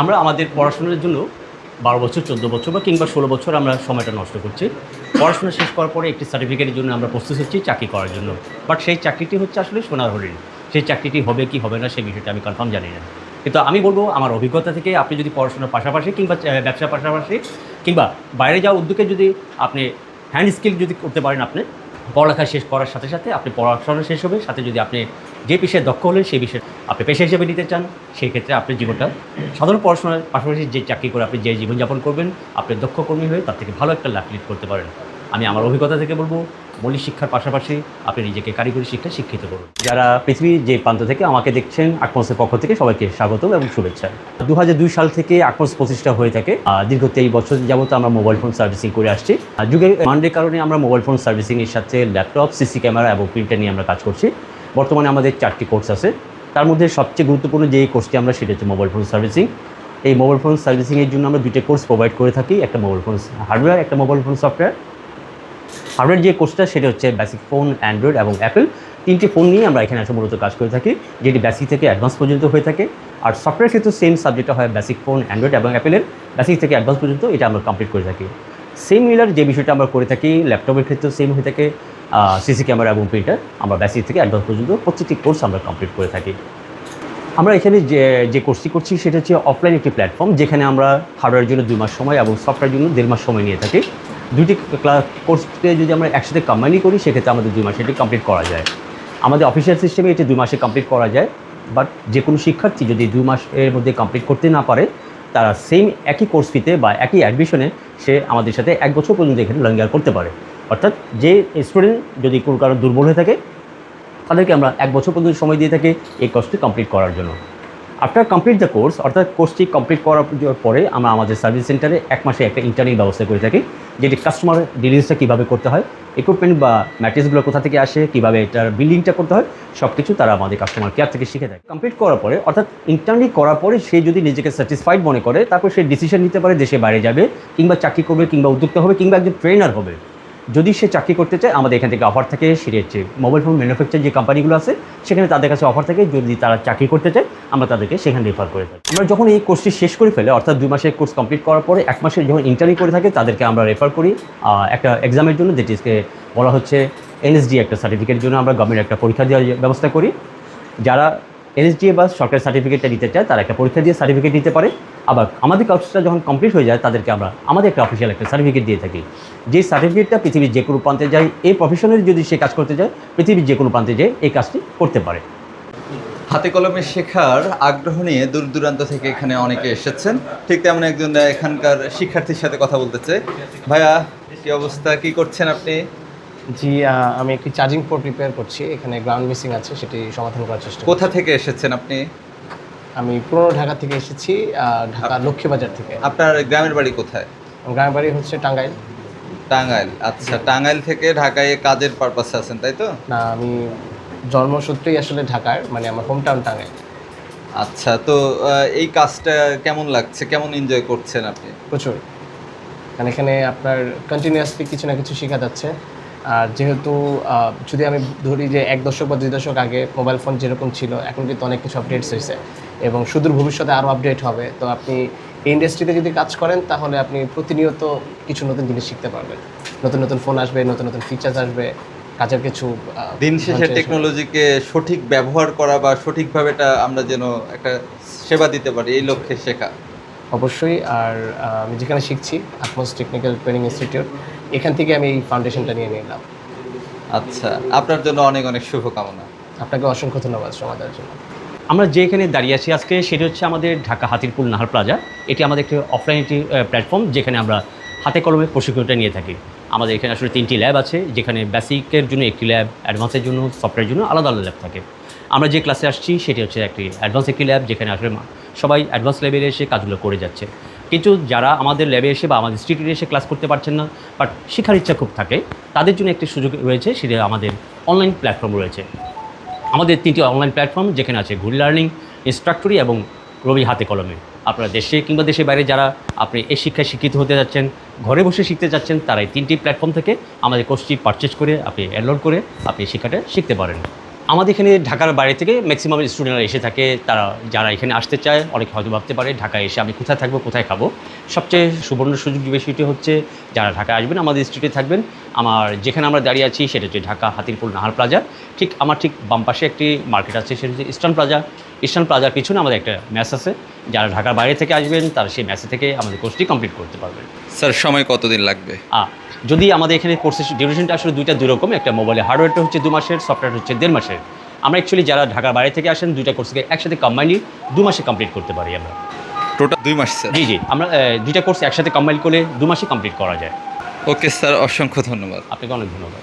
আমরা আমাদের পড়াশোনার জন্য বারো বছর, চোদ্দ বছর বা কিংবা ষোলো বছর আমরা সময়টা নষ্ট করছি। পড়াশোনা শেষ করার পরে একটি সার্টিফিকেটের জন্য আমরা প্রস্তুত হচ্ছি চাকরি করার জন্য। বাট সেই চাকরিটি হচ্ছে আসলে সোনার হরিণ। সেই চাকরিটি হবে কি হবে না সেই বিষয়টা আমি কনফার্ম জানি না। কিন্তু আমি বলব, আমার অভিজ্ঞতা থেকে আপনি যদি পড়াশোনার পাশাপাশি কিংবা ব্যবসার পাশাপাশি কিংবা বাইরে যাওয়ার উদ্যোগে যদি আপনি হ্যান্ড স্কিল যদি করতে পারেন আপনি পড়ালেখা শেষ করার সাথে সাথে আপনি পড়াশোনা শেষ হবে, সাথে যদি আপনি যে বিষয়ে দক্ষ হলেন, সেই বিষয়ে আপনি পেশা হিসেবে নিতে চান, সেই ক্ষেত্রে আপনি জীবনটা সাধারণ পড়াশোনার পাশাপাশি যে চাকরি করে আপনি যে জীবনযাপন করবেন, আপনি দক্ষ কর্মী হয়ে তার থেকে ভালো একটা লাভ লিড করতে পারেন। আমি আমার অভিজ্ঞতা থেকে বলব, মৌলিক শিক্ষার পাশাপাশি আপনি নিজেকে কারিগরি শিক্ষায় শিক্ষিত করুন। যারা পৃথিবীর যে প্রান্ত থেকে আমাকে দেখছেন আকমসের পক্ষ থেকে সবাইকে স্বাগতম এবং শুভেচ্ছা। দু হাজার দুই সাল থেকে আকমস প্রতিষ্ঠা হয়ে থাকে। দীর্ঘ তেইশ বছর যাবত আমরা মোবাইল ফোন সার্ভিসিং করে আসছি। আর যুগে মান্ডের কারণে আমরা মোবাইল ফোন সার্ভিসিংয়ের সাথে ল্যাপটপ, সিসি ক্যামেরা এবং প্রিন্টার নিয়ে আমরা কাজ করছি। বর্তমানে আমাদের চারটি কোর্স আছে। তার মধ্যে সবচেয়ে গুরুত্বপূর্ণ যে কোর্সটি আমরা, সেটা হচ্ছে মোবাইল ফোন সার্ভিসিং। এই মোবাইল ফোন সার্ভিসিংয়ের জন্য আমরা দুইটা কোর্স প্রোভাইড করে থাকি। একটা মোবাইল ফোন হার্ডওয়্যার, একটা মোবাইল ফোন সফটওয়্যার। হার্ডওয়্যার যে কোর্সটা সেটা হচ্ছে বেসিক ফোন অ্যান্ড্রয়েড এবং অ্যাপেল তিনটি ফোন নিয়ে আমরা এখানে এসে মূলত কাজ করে থাকি, যেটি বেসিক থেকে অ্যাডভান্স পর্যন্ত হয়ে থাকে। আর সফটওয়্যার ক্ষেত্রে সেম সাবজেক্টটা হয় বেসিক ফোন অ্যান্ড্রয়েড এবং অ্যাপেলের বেসিক থেকে অ্যাডভান্স পর্যন্ত এটা আমরা কমপ্লিট করে থাকি। সেম মিলার যে বিষয়টা আমরা করে থাকি ল্যাপটপের ক্ষেত্রেও সেম হয়ে থাকে সিসি ক্যামেরা এবং প্রিন্টার আমরা বেসিক থেকে অ্যাডভান্স পর্যন্ত প্রত্যেকটি কোর্স আমরা কমপ্লিট করে থাকি। আমরা এখানে যে যে কোর্সটি করছি, সেটা হচ্ছে অফলাইন একটি প্ল্যাটফর্ম যেখানে আমরা হার্ডওয়্যারের জন্য দুই মাস সময় এবং সফটওয়্যার জন্য দেড় মাস সময় নিয়ে থাকি। দুটি ক্লাস কোর্সকে যদি আমরা একসাথে কম্বাইনই করি, সেক্ষেত্রে আমাদের দুই মাসে এটি কমপ্লিট করা যায়। আমাদের অফিসিয়াল সিস্টেমে এটি দুই মাসে কমপ্লিট করা যায় বাট যে কোনো শিক্ষার্থী যদি দুই মাসের মধ্যে কমপ্লিট করতে না পারে, তারা সেম একই কোর্স ফিতে বা একই অ্যাডমিশনে সে আমাদের সাথে এক বছর পর্যন্ত এখানে লার্নিং করতে পারে। অর্থাৎ যে স্টুডেন্ট যদি কোনো কারণ দুর্বল হয়ে থাকে, তাদেরকে আমরা এক বছর পর্যন্ত সময় দিয়ে থাকি এই কোর্সটি কমপ্লিট করার জন্য। আফটার কমপ্লিট দ্য কোর্স অর্থাৎ কোর্সটি কমপ্লিট করার পরে আমরা আমাদের সার্ভিস সেন্টারে এক মাসে একটা ইন্টারনেট ব্যবস্থা করে থাকি, যেটি কাস্টমার ডিলিংসটা কীভাবে করতে হয় ইকুইপমেন্ট বা ম্যাটেরিয়ালসগুলো কোথা থেকে আসে, কীভাবে এটার বিল্ডিংটা করতে হয় সব কিছু তারা আমাদের কাস্টমার কেয়ার থেকে শিখে থাকে। কমপ্লিট করার পরে, অর্থাৎ ইন্টারনেট করার পরে সে যদি নিজেকে স্যাটিসফাইড মনে করে, তারপর সে ডিসিশন নিতে পারে দেশে বাইরে যাবে, কিংবা চাকরি করবে, কিংবা উদ্যোক্তা হবে, কিংবা একজন ট্রেনার হবে। যদি সে চাকরি করতে চায়, আমাদের এখান থেকে অফার থাকে সেটা মোবাইল ফোন ম্যানুফ্যাকচার যে কোম্পানিগুলো আছে, সেখানে তাদের কাছে অফার থাকে, যদি তারা চাকরি করতে চায়, আমরা তাদেরকে সেখানে রেফার করে থাকি। আমরা যখন এই কোর্সটি শেষ করে ফেলে, অর্থাৎ দুই মাসের কোর্স কমপ্লিট করার পরে এক মাসের যখন ইন্টারভিউ করে থাকে, তাদেরকে আমরা রেফার করি একটা এক্সামের জন্য যেটিকে বলা হচ্ছে এনএসডি একটা সার্টিফিকেটের জন্য আমরা গভর্নমেন্ট একটা পরীক্ষা দেওয়ার ব্যবস্থা করি। যারা এনএসডিএ বা সরকারি সার্টিফিকেটটা নিতে চায়, তারা একটা পরীক্ষা দিয়ে সার্টিফিকেট নিতে পারে। আবার আমাদের কোর্সটা যখন কমপ্লিট হয়ে যায় তাদেরকে আমরা আমাদের একটা অফিসিয়াল একটা সার্টিফিকেট দিয়ে থাকি। যে সার্টিফিকেটটা পৃথিবীর যে কোনো প্রান্তে যায় এই প্রফেশনের যদি সে কাজ করতে যায় পৃথিবীর যে কোনো প্রান্তে যায় এই কাজটি করতে পারে। হাতে কলমে শেখার আগ্রহ নিয়ে দূর দূরান্ত থেকে এখানে অনেকে এসেছেন। ঠিক তেমন একজন এখানকার শিক্ষার্থীর সাথে কথা বলতে চাই। ভাইয়া কি অবস্থা? কি করছেন আপনি? জি আমি একটি চার্জিং পোর্ট রিপেয়ার করছি। এখানে গ্রাউন্ড মিসিং আছে সেটি সমাধান করার চেষ্টা কোথা থেকে এসেছেন আপনি? আমি পুরনো ঢাকা থেকে এসেছি ঢাকা লক্ষ্মীবাজার থেকে। আপনার গ্রামের বাড়ি কোথায়? গ্রামের বাড়ি হচ্ছে টাঙ্গাইল। টাঙ্গাইল আচ্ছা টাঙ্গাইল থেকে ঢাকায় কাজের পারপাসে আছেন তাই তো? না আমি জন্মসূত্রেই আসলে ঢাকার মানে আমার হোম টাউন টাঙ্গাইল। আচ্ছা তো এই কাজটা কেমন লাগছে? কেমন এনজয় করছেন আপনি? প্রচুর। কারণ এখানে আপনার কন্টিনিউয়াসলি কিছু না কিছু শেখা যাচ্ছে। আর যেহেতু যদি আমি ধরি যে এক দশক বা দুই দশক আগে মোবাইল ফোন যেরকম ছিল এখন কিন্তু অনেক কিছু আপডেটস হয়েছে এবং সুদূর ভবিষ্যতে আরও আপডেট হবে। তো আপনি এই ইন্ডাস্ট্রিতে যদি কাজ করেন তাহলে আপনি প্রতিনিয়ত কিছু নতুন জিনিস শিখতে পারবেন। নতুন নতুন ফোন আসবে নতুন নতুন ফিচার্স আসবে কাজের কিছু দিন শেষে। টেকনোলজিকে সঠিক ব্যবহার করা বা সঠিকভাবে এটা আমরা যেন একটা সেবা দিতে পারি এই লক্ষ্যে শেখা। অবশ্যই আর আমি যেখানে শিখছি আটমোস টেকনিক্যাল ট্রেনিং ইনস্টিটিউট এখান থেকে আমি এই ফাউন্ডেশনটা নিয়ে নিলাম। আচ্ছা আপনার জন্য অনেক অনেক শুভকামনা। আপনাকে অসংখ্য ধন্যবাদ সময় দেওয়ার জন্য। আমরা যেখানে দাঁড়িয়ে আছি আজকে সেটা হচ্ছে আমাদের ঢাকা হাতিরপুল নাহার প্লাজা। এটি আমাদের একটি অফলাইন একটি প্ল্যাটফর্ম যেখানে আমরা হাতে কলমে প্রশিক্ষণটা নিয়ে থাকি। আমাদের এখানে আসলে তিনটি ল্যাব আছে যেখানে বেসিকের জন্য একটি ল্যাব অ্যাডভান্সের জন্য সফটওয়্যারের জন্য আলাদা আলাদা ল্যাব থাকে। আমরা যে ক্লাসে আসছি সেটি হচ্ছে একটি অ্যাডভান্স একটি ল্যাব যেখানে আসলে সবাই অ্যাডভান্স লেভেলে এসে কাজগুলো করে যাচ্ছে। কিন্তু যারা আমাদের ল্যাবে এসে বা আমাদের ইনস্টিটিউটে এসে ক্লাস করতে পারছেন না বাট শেখার ইচ্ছা খুব থাকে, তাদের জন্য একটি সুযোগ রয়েছে, সেটা আমাদের অনলাইন প্ল্যাটফর্ম রয়েছে। আমাদের তিনটি অনলাইন প্ল্যাটফর্ম যেখানে আছে ঘুরি লার্নিং ইনস্ট্রাক্টরি এবং রবি হাতে কলমে। আপনারা দেশে কিংবা দেশের বাইরে যারা আপনি এই শিক্ষায় শিক্ষিত হতে যাচ্ছেন, ঘরে বসে শিখতে যাচ্ছেন, তারা এই তিনটি প্ল্যাটফর্ম থেকে আমাদের কোর্সটি পারচেস করে, আপনি এনরোল করে আপনি শিক্ষাটা শিখতে পারেন। আমাদের এখানে ঢাকার বাইরে থেকে ম্যাক্সিমাম স্টুডেন্টরা এসে থাকে তারা যারা এখানে আসতে চায় অনেক হয়তো ভাবতে পারে ঢাকায় এসে আমি কোথায় থাকব কোথায় খাব। সবচেয়ে সুবর্ণ সুযোগ বিষয়টি হচ্ছে যারা ঢাকায় আসবেন আমাদের স্ট্রিটে থাকবেন। আমার যেখানে আমরা দাঁড়িয়ে আছি সেটা হচ্ছে ঢাকা হাতিরপুর নাহার প্লাজা ঠিক আমার ঠিক বাম পাশে একটি মার্কেট আছে সেটা হচ্ছে ইস্টার্ন প্লাজা ইস্টার্ন প্লাজার পিছনে আমাদের একটা ম্যাচ আছে। যারা ঢাকার বাইরে থেকে আসবেন তারা সেই ম্যাচে থেকে আমাদের কোর্সটি কমপ্লিট করতে পারবেন। স্যার সময় কতদিন লাগবে? আ, যদি আমাদের এখানে কোর্সের ডিউরেশনটা আসলে দুইটা দুই রকম একটা মোবাইলে হার্ডওয়্যারটা হচ্ছে দু মাসের সফটওয়্যার হচ্ছে দেড় মাসের। আমরা অ্যাকচুয়ালি যারা ঢাকার বাইরে থেকে আসেন দুইটা কোর্সকে একসাথে কম্বাইনলি দু মাসে কমপ্লিট করতে পারি আমরা। টোটাল দুই মাস জি জি আমরা দুইটা কোর্স একসাথে কম্বাইন করে দু মাসে কমপ্লিট করা যায়। ওকে স্যার অসংখ্য ধন্যবাদ। আপনাকে অনেক ধন্যবাদ।